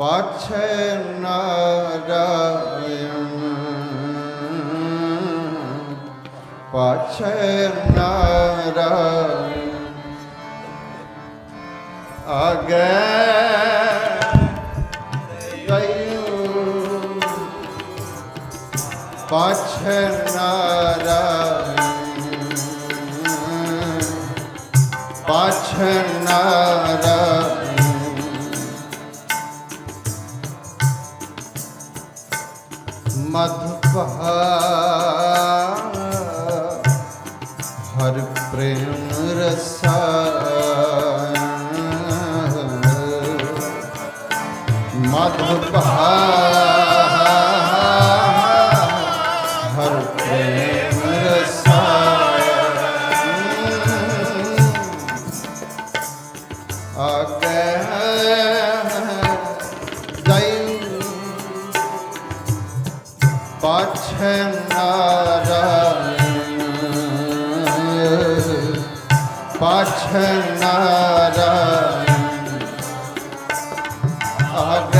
ਪਾਛੈ ਨਾਰਾਇਣ। ਪਾਛੈ ਨਾਰਾਇਣ। ਅਗੈ ਪਾਛੈ ਸੁਭਾ ਹਰ ਪ੍ਰੇਮ ਰਸਾ ਮਤ Amen.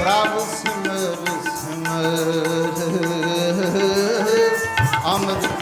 ਪ੍ਰਭ ਸਿਮਰ ਸਿਮਰ ਅਮਰ